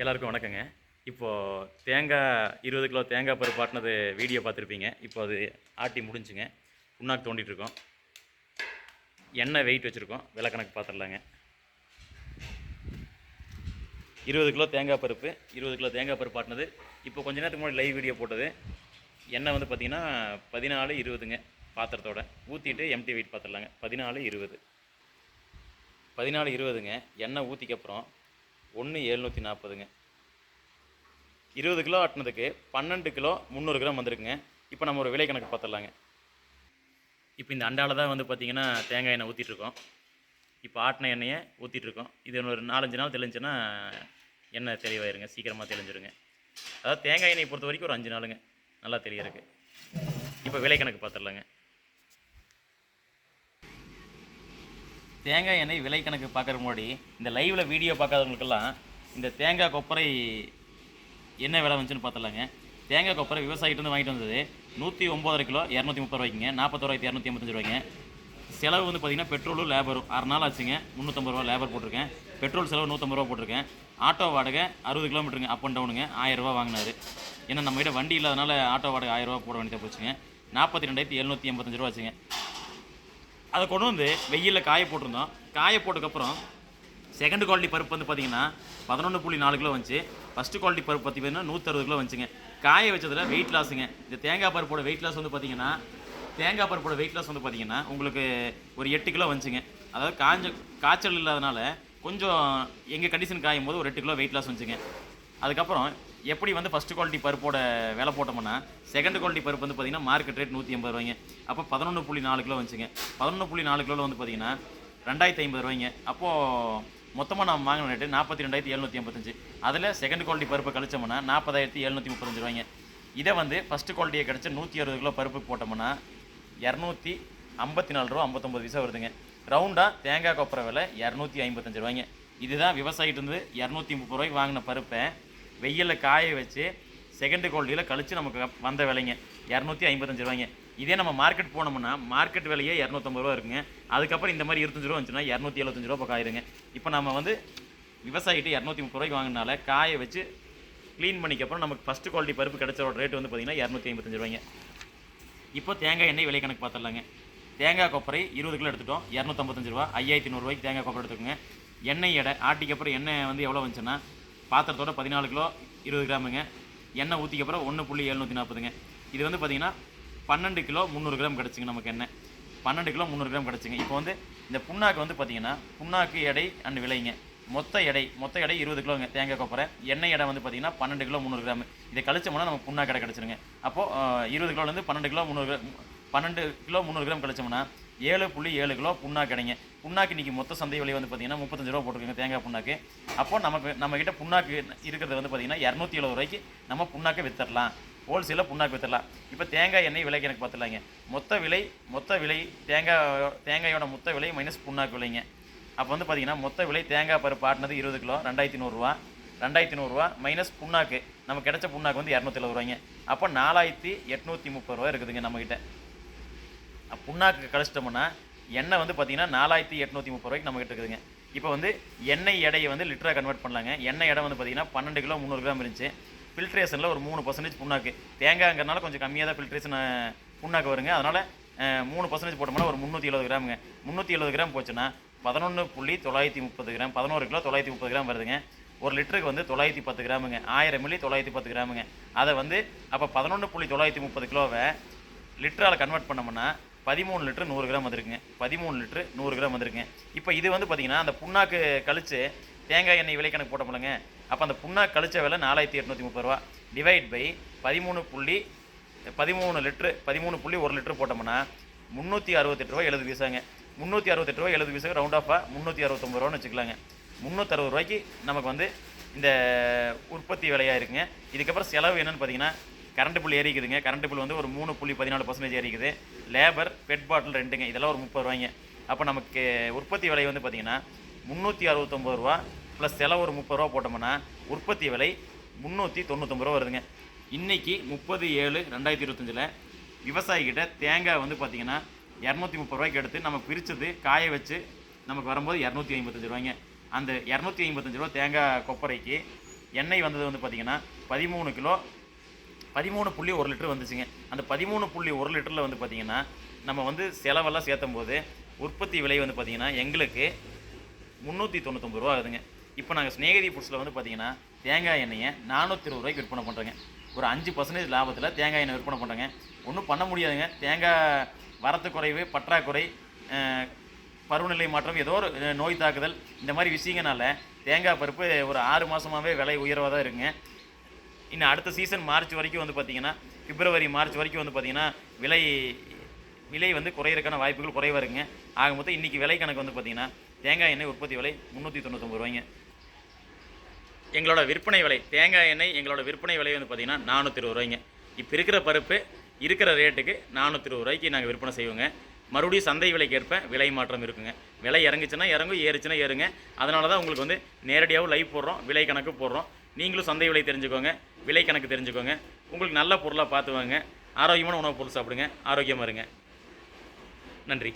எல்லாருக்கும் வணக்கங்க. இப்போது தேங்காய் இருபது கிலோ தேங்காய் பருப்பு ஆட்டினது வீடியோ பார்த்துருப்பீங்க. இப்போ அது ஆட்டி முடிஞ்சுங்க. புண்ணாக்கு தோண்டிகிட்ருக்கோம் எண்ணெய் வெயிட் வச்சுருக்கோம். விலை கணக்கு பார்த்துடலாங்க. இருபது கிலோ தேங்காய் பருப்பு இருபது கிலோ தேங்காய் பருப்பு ஆட்டினது. இப்போ கொஞ்ச நேரத்துக்கு முன்னாடி லைவ் வீடியோ போட்டது. எண்ணெய் வந்து பார்த்திங்கன்னா பதினாலு இருபதுங்க பாத்திரத்தோட. ஊற்றிட்டு எம்டி வெயிட் பார்த்துடலாங்க. பதினாலு இருபது. பதினாலு இருபதுங்க. எண்ணெய் ஊற்றிக்கப்புறம் ஒன்று எழுநூற்றி நாற்பதுங்க. இருபது கிலோ ஆட்டினதுக்கு பன்னெண்டு கிலோ முந்நூறு கிராம் வந்திருக்குங்க. இப்போ நம்ம ஒரு விலை கணக்கு பார்த்துடலாங்க இப்போ இந்த அண்டாவில் தான் வந்து பார்த்திங்கன்னா தேங்காய் எண்ணெய் ஊற்றிட்டுருக்கோம் இப்போ ஆட்டின எண்ணெயை ஊற்றிட்டுருக்கோம் இது ஒரு நாலஞ்சு நாள் தெளிஞ்சுன்னா எண்ணெய் தெளிவாயிருங்க. சீக்கிரமாக தெளிஞ்சிருங்க. அதாவது தேங்காய் எண்ணெயை பொறுத்த வரைக்கும் ஒரு அஞ்சு நாளுங்க. நல்லா தெளியிருக்கு இப்போ விலை கணக்கு பார்த்துடலாங்க தேங்காய் எண்ணெய் விலை கணக்கு பார்க்குற முன்னாடி இந்த லைவில் வீடியோ பார்க்காதவங்களுக்கெல்லாம் இந்த தேங்காய் கொப்பரை என்ன விலை வந்துச்சுன்னு பார்த்துலாங்க தேங்காய் கொப்பரை விவசாயிகிட்ட வாங்கிட்டு வந்தது நூற்றி ஒம்பதரை கிலோ இரநூத்தி முப்பது ரூபாய்க்குங்க. நாற்பத்தோராயிரத்தி இரநூத்தி ஐம்பத்தஞ்சு ரூபாய்ங்க. செலவு வந்து பார்த்திங்கன்னா பெட்ரோலும் லேபரும் அரை நாள் ஆச்சுங்க. முந்நூற்றம்பது ரூபா லேபர் போட்டிருக்கேன். பெட்ரோல் செலவு நூற்றம்பது ரூபா போட்டிருக்கேன். ஆட்டோ வாடகை அறுபது கிலோமீட்டருங்க அப் அண்ட் டவுனுங்க ஆயிரரூபா வாங்கினார். ஏன்னா நம்மகிட்ட வண்டி இல்லாதனால ஆட்டோ வாடகை ஆயிரரூபா போட வேண்டியதாக போச்சுங்க. நாற்பத்தி ரெண்டாயிரத்தி எழுநூற்றி எண்பத்தஞ்சு ரூபா ஆச்சுங்க. அதை கொண்டு வந்து வெயிலில் காய போட்டிருந்தோம். காய போட்டதுக்கப்புறம் செகண்ட் குவாலிட்டி பருப்பு வந்து பார்த்தீங்கன்னா பதினொன்று புள்ளி நாலு கிலோ வந்துச்சு. ஃபஸ்ட்டு குவாலிட்டி பருப்பு பார்த்தீங்கன்னா நூற்றறுபது கிலோ வந்துச்சுங்க. காய வச்சதில் வெயிட் லாஸுங்க இந்த தேங்காய் பருப்போட வெயிட் லாஸ் வந்து பார்த்தீங்கன்னா தேங்காய் பருப்போட வெயிட் லாஸ் வந்து பார்த்திங்கன்னா உங்களுக்கு ஒரு எட்டு கிலோ வந்துச்சுங்க. அதாவது காஞ்ச காய்ச்சல் இல்லாதனால கொஞ்சம் எங்கள் கண்டிஷன் காயும் போது ஒரு எட்டு கிலோ வெயிட் லாஸ் வந்துச்சுங்க. அதுக்கப்புறம் எப்படி வந்து ஃபஸ்ட் குவாலிட்டி பருப்போட விலை போட்டோம்னா செகண்ட் குவாலிட்டி பருப்பு வந்து பார்த்தீங்கன்னா மார்க்கெட் ரேட் நூற்றி ஐம்பது ரூபாய்ங்க. அப்போ பதினொன்று புள்ளி நாலு கிலோ வந்துச்சுங்க. பதினொன்று புள்ளி நாலு கிலோவில் வந்து பார்த்தீங்கன்னா ரெண்டாயிரத்தி ஐம்பது ரூபாய்ங்க. அப்போது மொத்தமாக நம்ம வாங்கின ரேட்டு நாற்பத்தி ரெண்டாயிரத்தி எழுநூற்றி ஐம்பத்தஞ்சு. அதில் செகண்ட் குவாலிட்டி பருப்பை கழிச்சோம்னா நாற்பதாயிரத்தி எழுநூற்றி முப்பத்தஞ்சு ரூபாய்ங்க. இதை வந்து ஃபஸ்ட்டு குவாலிட்டியை கிடச்ச நூற்றி அறுபது கிலோ பருப்பு போட்டோம்னா இரநூத்தி ஐம்பத்தி நாலு ரூபா ஐம்பத்தொம்பது பைசா வருதுங்க. ரவுண்டாக தேங்காய் கொப்பரை விலை இரநூத்தி ஐம்பத்தஞ்சு ரூபாய்ங்க. இதுதான் விவசாயிட்டு இருந்து இரநூத்தி முப்பது ரூபாய்க்கு வாங்கின பருப்பை வெயிலில் காய வச்சு செகண்ட் குவாலிட்டியில் கழித்து நமக்கு வந்த விலைங்க. இரநூத்தி ஐம்பத்தஞ்சு ரூபாய்ங்க. இதே நம்ம மார்க்கெட் போனோம்னா மார்க்கெட் விலையே இரநூத்தம்பது ரூபா இருக்குங்க. அதுக்கப்புறம் இந்த மாதிரி இருபத்தஞ்சு ரூபா வந்துச்சுன்னா இரநூத்தி எழுபத்தஞ்சு ரூபா பக்கம் ஆயிருங்க. இப்போ நம்ம வந்து விவசாயிட்டு இரநூத்தி முப்பது ரூபாய்க்கு வாங்கினால காய வச்சு க்ளீன் பண்ணிக்கப்புறம் நமக்கு ஃபஸ்ட்டு குவாலிட்டி பருப்பு கிடைச்ச ரேட் வந்து பார்த்திங்கன்னா இரநூத்தி ஐம்பத்தஞ்சு ரூபாய்ங்க. இப்போ தேங்காய் எண்ணெய் விலை கணக்கு பார்த்துடலாங்க. தேங்காய் கொப்பரை இருபது கிலோ எடுத்துட்டோம் இரநூத்தம்பத்தஞ்சு ரூபா. ஐயாயிரத்தி நூறுரூவாய்க்கு தேங்காய் கொப்பரை எடுத்துக்கோங்க. எண்ணெய் எடை ஆட்டிக்கப்புறம் எண்ணெய் வந்து எவ்வளோ வந்துச்சுன்னா பாத்திரத்தோட பதினாலு கிலோ இருபது கிராமுங்க. எண்ணெய் ஊற்றிக்க அப்புறம் ஒன்று புள்ளி எழுநூற்றி நாற்பதுங்க. இது வந்து பார்த்தீங்கன்னா பன்னெண்டு கிலோ முந்நூறு கிராம் கிடச்சிங்க நமக்கு எண்ணெய். பன்னெண்டு கிலோ முந்நூறு கிராம் கிடச்சிங்க. இப்போ வந்து இந்த புண்ணாக்கு வந்து பார்த்தீங்கன்னா புண்ணாக்கு எடை அண்ட் விலைங்க. மொத்த எடை மொத்த எடை இருபது கிலோங்க தேங்காய் கொப்பரை. எண்ணெய் எடை வந்து பார்த்தீங்கன்னா பன்னெண்டு கிலோ முந்நூறு கிராம். இதை கழிச்சோம்னா நமக்கு புண்ணாக்கு எடை கிடச்சிருங்க. அப்போது இருபது கிலோலேருந்து பன்னெண்டு கிலோ முந்நூறு கிராம் பன்னெண்டு கிலோ முந்நூறு கிராம் கழிச்சோம்னா ஏழு புள்ளி ஏழு கிலோ புண்ணாக்கு கிடைங்க புண்ணாக்கு இன்றைக்கி மொத்த சந்தை விலை வந்து பார்த்திங்கன்னா முப்பத்தஞ்சு ரூபா போட்டுருக்கோங்க தேங்காய் புண்ணாக்கு. அப்போ நமக்கு நம்மக்கிட்ட புண்ணாக்கு இருக்கிறது வந்து பார்த்தீங்கன்னா இரநூத்தி எழுபது ரூபாய்க்கு நம்ம புண்ணாக்கை வித்தரலாம் ஹோல்சேலில் புண்ணாக்கு வித்தரலாம் இப்போ தேங்காய் எண்ணெய் விலைக்கு எனக்கு பார்த்துலாங்க மொத்த விலை மொத்த விலை தேங்காய் தேங்காயோட மொத்த விலை மைனஸ் புண்ணாக்கு விலைங்க. அப்போ வந்து பார்த்தீங்கன்னா மொத்த விலை தேங்காய் பருப்பு ஆட்டினது இருபது கிலோ ரெண்டாயிரத்தி நூறுரூவா ரெண்டாயிரத்தி நூறுரூவா மைனஸ் புண்ணாக்கு. நம்ம கிடைச்ச புண்ணாக்கு வந்து இரநூத்தி எழுபது ரூபாய்ங்க. அப்போ நாலாயிரத்தி எட்நூற்றி முப்பது ரூபா இருக்குதுங்க நம்மக்கிட்ட புண்ணாக்கு கழிச்சிட்டோம்னா எண்ணெய் வந்து பார்த்தீங்கன்னா நாலாயிரத்தி எட்நூற்றி முப்பது ரூபாய்க்கு நம்மகிட்ட இருக்குதுங்க. இப்போ வந்து எண்ணெய் எடையை வந்து லிட்டராக கன்வெர்ட் பண்ணலாங்க. எண்ணெய் எடை வந்து பார்த்தீங்கன்னா பன்னெண்டு கிலோ முந்நூறு கிராம் இருந்துச்சு. ஃபில்ட்ரேஷனில் ஒரு மூணு பர்சன்டேஜ் புண்ணாக்கு. தேங்காய்ங்கிறனால கொஞ்சம் கம்மியாக தான் ஃபில்ட்ரேஷன் புண்ணாக்கு வருங்க. அதனால் மூணு பர்சன்டேஜ் போட்டோம்னா ஒரு முந்நூற்றி எழுபது கிராமுங்க. முந்நூற்றி எழுபது கிராம் போச்சுன்னா பதினொன்று புள்ளி தொள்ளாயிரத்தி முப்பது கிராம் பதினோரு கிலோ தொள்ளாயிரத்தி முப்பது கிராம் வருதுங்க. ஒரு லிட்டருக்கு வந்து தொள்ளாயிரத்தி பத்து கிராமுங்க. ஆயிரம் மில்லி தொள்ளாயிரத்தி பத்து கிராமுங்க. அதை வந்து அப்போ பதினொன்று புள்ளி தொள்ளாயிரத்தி முப்பது கிலோவை லிட்டரால் கன்வெர்ட் பண்ணோம்னா பதிமூணு லிட்டர் நூறு கிராம் வந்துருக்குங்க. பதிமூணு லிட்டரு நூறு கிராம் வந்துருக்குங்க. இப்போ இது வந்து பார்த்தீங்கன்னா அந்த புண்ணாக்கு கழித்து தேங்காய் எண்ணெய் விலை கணக்கு போட்டோம்லங்க. அப்போ அந்த புண்ணாக்கு கழிச்ச விலை நாலாயிரத்தி எட்நூற்றி முப்பது ரூபா. டிவைட் பை பதிமூணு புள்ளி பதிமூணு லிட்ரு பதிமூணு புள்ளி ஒரு லிட்ரு போட்டோம்னா முந்நூற்றி அறுபத்தெட்டு ரூபா எழுபது பைசாங்க முந்நூற்றி அறுபத்தெட்டு ரூபா எழுபது பைசாக்கு ரவுண்ட் ஆஃபாக முந்நூற்றி அறுபத்தொம்பது ரூபான்னு வச்சுக்கலாங்க. முந்நூற்றறுபது ரூபாய்க்கு நமக்கு வந்து இந்த உற்பத்தி விலையாக இருக்குங்க. இதுக்கப்புறம் செலவு என்னென்னு பார்த்தீங்கன்னா கரண்ட் பில் ஏறிக்குதுங்க. கரண்ட் பில் வந்து ஒரு மூணு புள்ளி பதினாலு பர்சன்டேஜ் ஏறிக்குது. லேபர் பெட் பாட்டில் ரெண்டுங்க. இதெல்லாம் ஒரு முப்பது ரூபாய்ங்க. அப்போ நமக்கு உற்பத்தி விலை வந்து பார்த்தீங்கன்னா முந்நூற்றி அறுபத்தொம்பது ரூபா ப்ளஸ் செலவு ஒரு முப்பது ரூபா போட்டோம்னா உற்பத்தி விலை முந்நூற்றி தொண்ணூத்தொம்பது ரூபா வருதுங்க. இன்றைக்கி முப்பது ஏழு ரெண்டாயிரத்தி இருபத்தஞ்சில் விவசாயிக்கிட்ட தேங்காய் வந்து பார்த்தீங்கன்னா இரநூத்தி முப்பது ரூபாய்க்கு எடுத்து நம்ம பிரித்தது காய வச்சு நமக்கு வரும்போது இரநூத்தி ஐம்பத்தஞ்சு ரூபாய்ங்க. அந்த இரநூத்தி ஐம்பத்தஞ்சு ரூபா தேங்காய் கொப்பரைக்கு எண்ணெய் வந்தது வந்து பார்த்திங்கன்னா பதிமூணு கிலோ பதிமூணு புள்ளி ஒரு லிட்டர் வந்துச்சுங்க. அந்த பதிமூணு புள்ளி ஒரு லிட்டரில் வந்து பார்த்திங்கன்னா நம்ம வந்து செலவெல்லாம் சேர்த்தும் போது உற்பத்தி விலை வந்து பார்த்திங்கன்னா எங்களுக்கு முந்நூற்றி தொண்ணூத்தொம்பது ரூபா ஆகுதுங்க. இப்போ நாங்கள் ஸ்நேகதி ஃபுட்ஸில் வந்து பார்த்திங்கன்னா தேங்காய் எண்ணெயை நானூற்றி இருபது ரூபாய்க்கு விற்பனை பண்ணுறோங்க ஒரு அஞ்சு பர்சன்டேஜ் லாபத்தில் தேங்காய் எண்ணெய் விற்பனை பண்ணுறோங்க ஒன்றும் பண்ண முடியாதுங்க. தேங்காய் வரத்து குறைவு பற்றாக்குறை பருவநிலை மாற்றம் ஏதோ ஒரு நோய் தாக்குதல் இந்த மாதிரி விஷயங்கனால தேங்காய் பருப்பு ஒரு ஆறு மாதமாகவே விலை உயர்வாக தான் இருக்குங்க. இன்னும் அடுத்த சீசன் மார்ச் வரைக்கும் வந்து பார்த்தீங்கன்னா பிப்ரவரி மார்ச் வரைக்கும் வந்து பார்த்தீங்கன்னா விலை விலை வந்து குறையிறதுக்கான வாய்ப்புகள் குறைவாக இருக்குங்க ஆக மொத்தம் இன்றைக்கி விலை கணக்கு வந்து பார்த்தீங்கன்னா தேங்காய் எண்ணெய் உற்பத்தி விலை முந்நூற்றி தொண்ணூத்தொம்பது ரூபாய்ங்க. எங்களோட விற்பனை விலை தேங்காய் எண்ணெய் எங்களோட விற்பனை விலை வந்து பார்த்தீங்கன்னா நானூற்றி இருபது ரூபாய்ங்க. இப்போ இருக்கிற பருப்பு இருக்கிற ரேட்டுக்கு நானூற்றி இருபது ரூபாய்க்கு நாங்கள் விற்பனை செய்வோங்க. மறுபடியும் சந்தை விலைக்கேற்ப விலை மாற்றம் இருக்குங்க. விலை இறங்குச்சுன்னா இறங்கும் ஏறுச்சுன்னா ஏறுங்க. அதனால தான் உங்களுக்கு வந்து நேரடியாகவும் லைவ் போடுறோம் விலை கணக்கு போடுறோம். நீங்களும் சந்தை விலை தெரிஞ்சுக்கோங்க விலை கணக்கு தெரிஞ்சுக்கோங்க. உங்களுக்கு நல்ல பொருளாக பார்த்து வாங்க. ஆரோக்கியமான உணவுப் பொருள் சாப்பிடுங்க. ஆரோக்கியமாக இருங்க. நன்றி.